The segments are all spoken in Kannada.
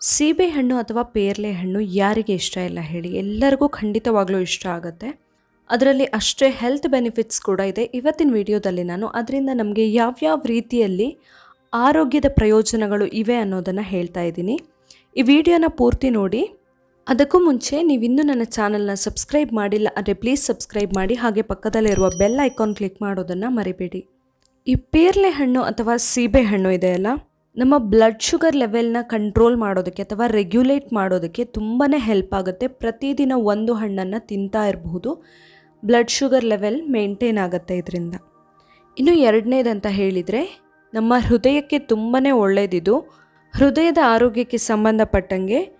ಸೀಬೆಹಣ್ಣು ಅಥವಾ ಪೇರ್ಲೆ ಹಣ್ಣು ಯಾರಿಗೆ ಇಷ್ಟ ಇಲ್ಲ ಹೇಳಿ. ಎಲ್ಲರಿಗೂ ಖಂಡಿತವಾಗ್ಲೂ ಇಷ್ಟ ಆಗುತ್ತೆ. ಅದರಲ್ಲಿ ಅಷ್ಟೇ ಹೆಲ್ತ್ ಬೆನಿಫಿಟ್ಸ್ ಕೂಡ ಇದೆ. ಇವತ್ತಿನ ವಿಡಿಯೋದಲ್ಲಿ ನಾನು ಅದರಿಂದ ನಮಗೆ ಯಾವ್ಯಾವ ರೀತಿಯಲ್ಲಿ ಆರೋಗ್ಯದ ಪ್ರಯೋಜನಗಳು ಇವೆ ಅನ್ನೋದನ್ನು ಹೇಳ್ತಾ ಇದ್ದೀನಿ. ಈ ವಿಡಿಯೋನ ಪೂರ್ತಿ ನೋಡಿ. ಅದಕ್ಕೂ ಮುಂಚೆ ನೀವಿನ್ನೂ ನನ್ನ ಚಾನಲ್ನ ಸಬ್ಸ್ಕ್ರೈಬ್ ಮಾಡಿಲ್ಲ ಅಂದರೆ ಪ್ಲೀಸ್ ಸಬ್ಸ್ಕ್ರೈಬ್ ಮಾಡಿ, ಹಾಗೆ ಪಕ್ಕದಲ್ಲಿರುವ ಬೆಲ್ ಐಕಾನ್ ಕ್ಲಿಕ್ ಮಾಡೋದನ್ನು ಮರಿಬೇಡಿ. ಈ ಪೇರ್ಲೆ ಹಣ್ಣು ಅಥವಾ ಸೀಬೆ ಹಣ್ಣು ಇದೆಯಲ್ಲ ನಮ್ಮ ಬ್ಲಡ್ ಶುಗರ್ ಲೆವೆಲ್ನ ಕಂಟ್ರೋಲ್ ಮಾಡೋದಕ್ಕೆ ಅಥವಾ ರೆಗ್ಯುಲೇಟ್ ಮಾಡೋದಕ್ಕೆ ತುಂಬಾ ಹೆಲ್ಪ್ ಆಗುತ್ತೆ. ಪ್ರತಿದಿನ ಒಂದು ಹಣ್ಣನ್ನು ತಿಂತಾ ಇರಬಹುದು. ಬ್ಲಡ್ ಶುಗರ್ ಲೆವೆಲ್ ಮೇಂಟೈನ್ ಆಗುತ್ತೆ ಇದರಿಂದ. ಇನ್ನು ಎರಡನೇದಂತ ಹೇಳಿದರೆ, ನಮ್ಮ ಹೃದಯಕ್ಕೆ ತುಂಬಾ ಒಳ್ಳೆಯದಿದು ಹೃದಯದ ಆರೋಗ್ಯಕ್ಕೆ ಸಂಬಂಧಪಟ್ಟಂಗೆ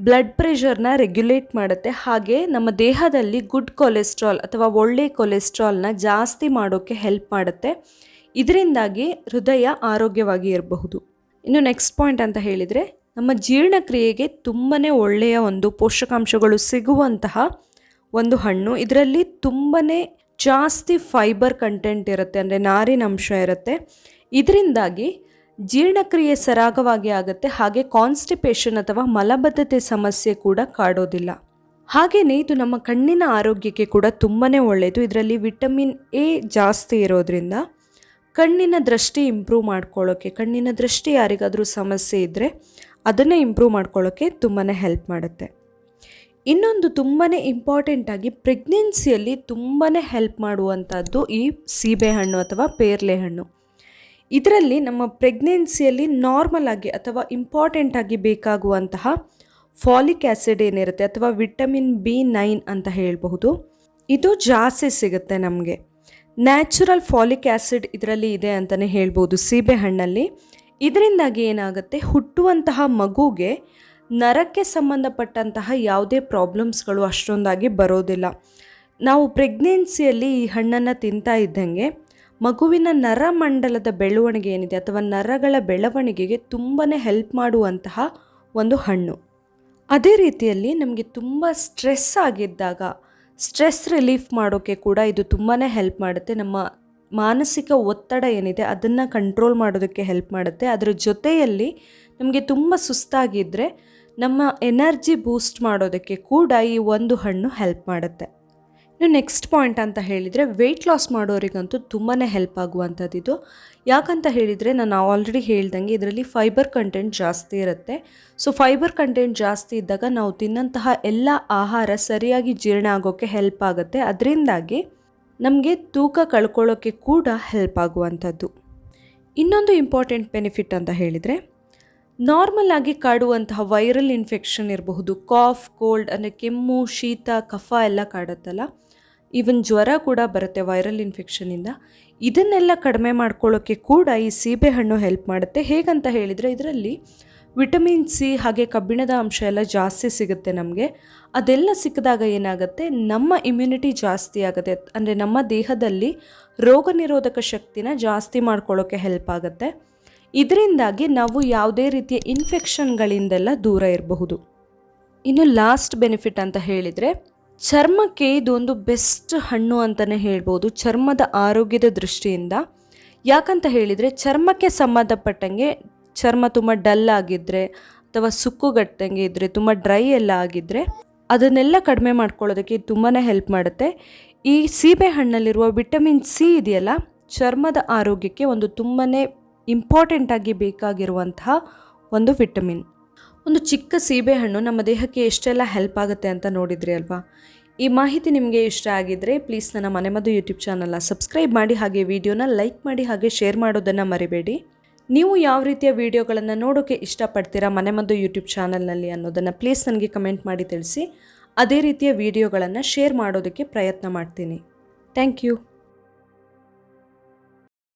ಬ್ಲಡ್ ಪ್ರೆಷರ್ನ ರೆಗ್ಯುಲೇಟ್ ಮಾಡುತ್ತೆ. ಹಾಗೆ ನಮ್ಮ ದೇಹದಲ್ಲಿ ಗುಡ್ ಕೊಲೆಸ್ಟ್ರಾಲ್ ಅಥವಾ ಒಳ್ಳೆ ಕೊಲೆಸ್ಟ್ರಾಲ್ನ ಜಾಸ್ತಿ ಮಾಡೋಕ್ಕೆ ಹೆಲ್ಪ್ ಮಾಡುತ್ತೆ. ಇದರಿಂದಾಗಿ ಹೃದಯ ಆರೋಗ್ಯವಾಗಿ ಇರಬಹುದು. ಇನ್ನು ನೆಕ್ಸ್ಟ್ ಪಾಯಿಂಟ್ ಅಂತ ಹೇಳಿದರೆ, ನಮ್ಮ ಜೀರ್ಣಕ್ರಿಯೆಗೆ ತುಂಬಾ ಒಳ್ಳೆಯ ಒಂದು ಪೋಷಕಾಂಶಗಳು ಸಿಗುವಂತಹ ಒಂದು ಹಣ್ಣು. ಇದರಲ್ಲಿ ತುಂಬಾ ಜಾಸ್ತಿ ಫೈಬರ್ ಕಂಟೆಂಟ್ ಇರುತ್ತೆ, ಅಂದರೆ ನಾರಿನಂಶ ಇರುತ್ತೆ. ಇದರಿಂದಾಗಿ ಜೀರ್ಣಕ್ರಿಯೆ ಸರಾಗವಾಗಿ ಆಗುತ್ತೆ, ಹಾಗೆ ಕಾನ್ಸ್ಟಿಪೇಷನ್ ಅಥವಾ ಮಲಬದ್ಧತೆ ಸಮಸ್ಯೆ ಕೂಡ ಕಾಡೋದಿಲ್ಲ. ಹಾಗೆಯೇ ಇದು ನಮ್ಮ ಕಣ್ಣಿನ ಆರೋಗ್ಯಕ್ಕೆ ಕೂಡ ತುಂಬಾ ಒಳ್ಳೆಯದು ಇದರಲ್ಲಿ ವಿಟಮಿನ್ ಎ ಜಾಸ್ತಿ ಇರೋದ್ರಿಂದ ಕಣ್ಣಿನ ದೃಷ್ಟಿ ಇಂಪ್ರೂವ್ ಮಾಡ್ಕೊಳ್ಳೋಕ್ಕೆ ಕಣ್ಣಿನ ದೃಷ್ಟಿ ಯಾರಿಗಾದರೂ ಸಮಸ್ಯೆ ಇದ್ದರೆ ಅದನ್ನು ಇಂಪ್ರೂವ್ ಮಾಡ್ಕೊಳ್ಳೋಕ್ಕೆ ತುಂಬಾ ಹೆಲ್ಪ್ ಮಾಡುತ್ತೆ. ಇನ್ನೊಂದು ತುಂಬಾ ಇಂಪಾರ್ಟೆಂಟಾಗಿ ಪ್ರೆಗ್ನೆನ್ಸಿಯಲ್ಲಿ ತುಂಬಾ ಹೆಲ್ಪ್ ಮಾಡುವಂಥದ್ದು ಈ ಸೀಬೆಹಣ್ಣು ಅಥವಾ ಪೇರ್ಲೆ ಹಣ್ಣು. ಇದರಲ್ಲಿ ನಮ್ಮ ಪ್ರೆಗ್ನೆನ್ಸಿಯಲ್ಲಿ ನಾರ್ಮಲ್ ಆಗಿ ಅಥವಾ ಇಂಪಾರ್ಟೆಂಟಾಗಿ ಬೇಕಾಗುವಂತಹ ಫಾಲಿಕ್ ಆ್ಯಸಿಡ್ ಏನಿರುತ್ತೆ ಅಥವಾ ವಿಟಮಿನ್ ಬಿ ನೈನ್ ಅಂತ ಹೇಳಬಹುದು, ಇದು ಜಾಸ್ತಿ ಸಿಗುತ್ತೆ ನಮಗೆ. ನ್ಯಾಚುರಲ್ ಫಾಲಿಕ್ ಆ್ಯಸಿಡ್ ಇದರಲ್ಲಿ ಇದೆ ಅಂತಲೇ ಹೇಳ್ಬೋದು ಸೀಬೆಹಣ್ಣಲ್ಲಿ ಇದರಿಂದಾಗಿ ಏನಾಗುತ್ತೆ? ಹುಟ್ಟುವಂತಹ ಮಗುಗೆ ನರಕ್ಕೆ ಸಂಬಂಧಪಟ್ಟಂತಹ ಯಾವುದೇ ಪ್ರಾಬ್ಲಮ್ಸ್ಗಳು ಅಷ್ಟೊಂದಾಗಿ ಬರೋದಿಲ್ಲ. ನಾವು ಪ್ರೆಗ್ನೆನ್ಸಿಯಲ್ಲಿ ಈ ಹಣ್ಣನ್ನು ತಿಂತಾ ಇದ್ದಂಗೆ ಮಗುವಿನ ನರಮಂಡಲದ ಬೆಳವಣಿಗೆ ಏನಿದೆ ಅಥವಾ ನರಗಳ ಬೆಳವಣಿಗೆಗೆ ತುಂಬಾ ಹೆಲ್ಪ್ ಮಾಡುವಂತಹ ಒಂದು ಹಣ್ಣು. ಅದೇ ರೀತಿಯಲ್ಲಿ ನಮಗೆ ತುಂಬ ಸ್ಟ್ರೆಸ್ ಆಗಿದ್ದಾಗ ಸ್ಟ್ರೆಸ್ ರಿಲೀಫ್ ಮಾಡೋಕ್ಕೆ ಕೂಡ ಇದು ತುಂಬಾ ಹೆಲ್ಪ್ ಮಾಡುತ್ತೆ. ನಮ್ಮ ಮಾನಸಿಕ ಒತ್ತಡ ಏನಿದೆ ಅದನ್ನು ಕಂಟ್ರೋಲ್ ಮಾಡೋದಕ್ಕೆ ಹೆಲ್ಪ್ ಮಾಡುತ್ತೆ. ಅದರ ಜೊತೆಯಲ್ಲಿ ನಮಗೆ ತುಂಬ ಸುಸ್ತಾಗಿದ್ದರೆ ನಮ್ಮ ಎನರ್ಜಿ ಬೂಸ್ಟ್ ಮಾಡೋದಕ್ಕೆ ಕೂಡ ಈ ಒಂದು ಹಣ್ಣು ಹೆಲ್ಪ್ ಮಾಡುತ್ತೆ. ಇನ್ನು ನೆಕ್ಸ್ಟ್ ಪಾಯಿಂಟ್ ಅಂತ ಹೇಳಿದರೆ ವೆಯ್ಟ್ ಲಾಸ್ ಮಾಡೋರಿಗಂತೂ ತುಂಬಾ ಹೆಲ್ಪ್ ಆಗುವಂಥದ್ದು ಇದು. ಯಾಕಂತ ಹೇಳಿದರೆ ನಾನು ಆಲ್ರೆಡಿ ಹೇಳ್ದಂಗೆ ಇದರಲ್ಲಿ ಫೈಬರ್ ಕಂಟೆಂಟ್ ಜಾಸ್ತಿ ಇರುತ್ತೆ. ಸೊ ಫೈಬರ್ ಕಂಟೆಂಟ್ ಜಾಸ್ತಿ ಇದ್ದಾಗ ನಾವು ತಿನ್ನಂತಹ ಎಲ್ಲ ಆಹಾರ ಸರಿಯಾಗಿ ಜೀರ್ಣ ಆಗೋಕ್ಕೆ ಹೆಲ್ಪ್ ಆಗುತ್ತೆ. ಅದರಿಂದಾಗಿ ನಮಗೆ ತೂಕ ಕಳ್ಕೊಳ್ಳೋಕ್ಕೆ ಕೂಡ ಹೆಲ್ಪ್ ಆಗುವಂಥದ್ದು. ಇನ್ನೊಂದು ಇಂಪಾರ್ಟೆಂಟ್ ಬೆನಿಫಿಟ್ ಅಂತ ಹೇಳಿದರೆ ನಾರ್ಮಲ್ ಆಗಿ ಕಾಡುವಂತಹ ವೈರಲ್ ಇನ್ಫೆಕ್ಷನ್ ಇರಬಹುದು. ಕಾಫ್ ಕೋಲ್ಡ್ ಅಂದರೆ ಕೆಮ್ಮು, ಶೀತ, ಕಫ ಎಲ್ಲ ಕಾಡುತ್ತಲ್ಲ. ಈವನ್ ಜ್ವರ ಕೂಡ ಬರುತ್ತೆ ವೈರಲ್ ಇನ್ಫೆಕ್ಷನಿಂದ ಇದನ್ನೆಲ್ಲ ಕಡಿಮೆ ಮಾಡ್ಕೊಳ್ಳೋಕ್ಕೆ ಕೂಡ ಈ ಸೀಬೆಹಣ್ಣು ಹೆಲ್ಪ್ ಮಾಡುತ್ತೆ. ಹೇಗಂತ ಹೇಳಿದರೆ ಇದರಲ್ಲಿ ವಿಟಮಿನ್ ಸಿ ಹಾಗೆ ಕಬ್ಬಿಣದ ಅಂಶ ಎಲ್ಲ ಜಾಸ್ತಿ ಸಿಗುತ್ತೆ ನಮಗೆ. ಅದೆಲ್ಲ ಸಿಕ್ಕಿದಾಗ ಏನಾಗುತ್ತೆ? ನಮ್ಮ ಇಮ್ಯುನಿಟಿ ಜಾಸ್ತಿ ಆಗುತ್ತೆ. ಅಂದರೆ ನಮ್ಮ ದೇಹದಲ್ಲಿ ರೋಗ ನಿರೋಧಕ ಶಕ್ತಿನ ಜಾಸ್ತಿ ಮಾಡ್ಕೊಳ್ಳೋಕ್ಕೆ ಹೆಲ್ಪ್ ಆಗುತ್ತೆ. ಇದರಿಂದಾಗಿ ನಾವು ಯಾವುದೇ ರೀತಿಯ ಇನ್ಫೆಕ್ಷನ್ಗಳಿಂದೆಲ್ಲ ದೂರ ಇರಬಹುದು. ಇನ್ನು ಲಾಸ್ಟ್ ಬೆನಿಫಿಟ್ ಅಂತ ಹೇಳಿದರೆ, ಚರ್ಮಕ್ಕೆ ಇದೊಂದು ಬೆಸ್ಟ್ ಹಣ್ಣು ಅಂತಲೇ ಹೇಳ್ಬೋದು, ಚರ್ಮದ ಆರೋಗ್ಯದ ದೃಷ್ಟಿಯಿಂದ. ಯಾಕಂತ ಹೇಳಿದರೆ, ಚರ್ಮಕ್ಕೆ ಸಂಬಂಧಪಟ್ಟಂಗೆ ಚರ್ಮ ತುಂಬ ಡಲ್ ಆಗಿದ್ದರೆ ಅಥವಾ ಸುಕ್ಕುಗಟ್ಟಂಗೆ ಇದ್ದರೆ ತುಂಬ ಡ್ರೈ ಎಲ್ಲ ಆಗಿದ್ದರೆ ಅದನ್ನೆಲ್ಲ ಕಡಿಮೆ ಮಾಡ್ಕೊಳ್ಳೋದಕ್ಕೆ ತುಂಬಾ ಹೆಲ್ಪ್ ಮಾಡುತ್ತೆ. ಈ ಸೀಬೆ ಹಣ್ಣಲ್ಲಿರುವ ವಿಟಮಿನ್ ಸಿ ಇದೆಯಲ್ಲ, ಚರ್ಮದ ಆರೋಗ್ಯಕ್ಕೆ ಒಂದು ತುಂಬಾ ಇಂಪಾರ್ಟೆಂಟಾಗಿ ಬೇಕಾಗಿರುವಂತಹ ಒಂದು ವಿಟಮಿನ್. ಒಂದು ಚಿಕ್ಕ ಸೀಬೆಹಣ್ಣು ನಮ್ಮ ದೇಹಕ್ಕೆ ಎಷ್ಟೆಲ್ಲ ಹೆಲ್ಪ್ ಆಗುತ್ತೆ ಅಂತ ನೋಡಿದ್ರಿ ಅಲ್ವಾ? ಈ ಮಾಹಿತಿ ನಿಮಗೆ ಇಷ್ಟ ಆಗಿದ್ದರೆ ಪ್ಲೀಸ್ ನನ್ನ ಮನೆಮದ್ದು ಯೂಟ್ಯೂಬ್ ಚಾನಲ್ನ ಸಬ್ಸ್ಕ್ರೈಬ್ ಮಾಡಿ ಹಾಗೆ ವಿಡಿಯೋನ ಲೈಕ್ ಮಾಡಿ ಹಾಗೆ ಶೇರ್ ಮಾಡೋದನ್ನು ಮರಿಬೇಡಿ. ನೀವು ಯಾವ ರೀತಿಯ ವಿಡಿಯೋಗಳನ್ನು ನೋಡೋಕ್ಕೆ ಇಷ್ಟಪಡ್ತೀರಾ ಮನೆಮದ್ದು ಯೂಟ್ಯೂಬ್ ಚಾನಲ್ನಲ್ಲಿ ಅನ್ನೋದನ್ನು ಪ್ಲೀಸ್ ನನಗೆ ಕಮೆಂಟ್ ಮಾಡಿ ತಿಳಿಸಿ. ಅದೇ ರೀತಿಯ ವಿಡಿಯೋಗಳನ್ನು ಶೇರ್ ಮಾಡೋದಕ್ಕೆ ಪ್ರಯತ್ನ ಮಾಡ್ತೀನಿ. Thank you.